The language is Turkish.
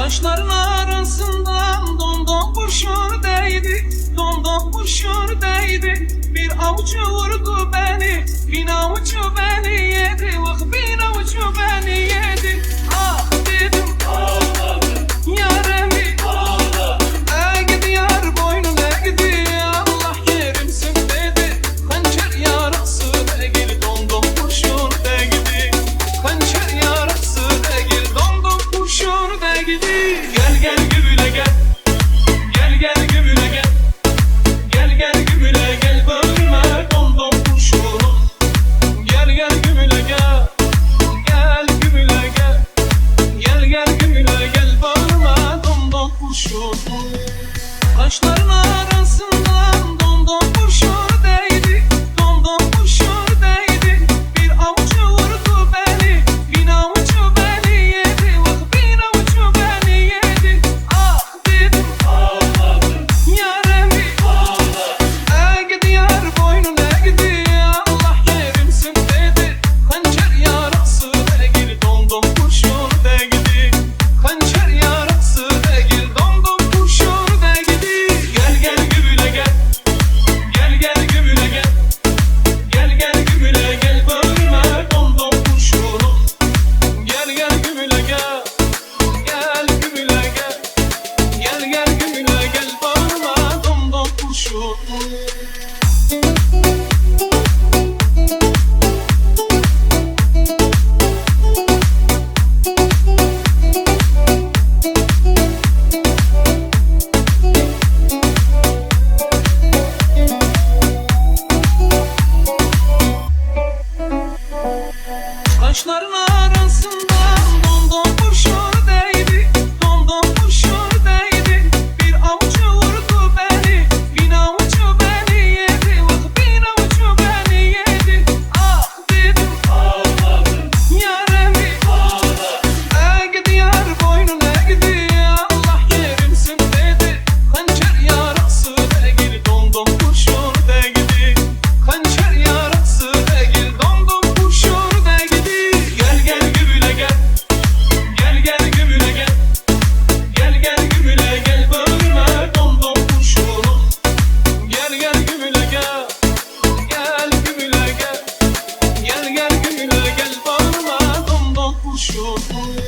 Saçların arasından domdom kurşun değdi Domdom kurşun değdi. Bir avucu vurdu beni Bin avucu control.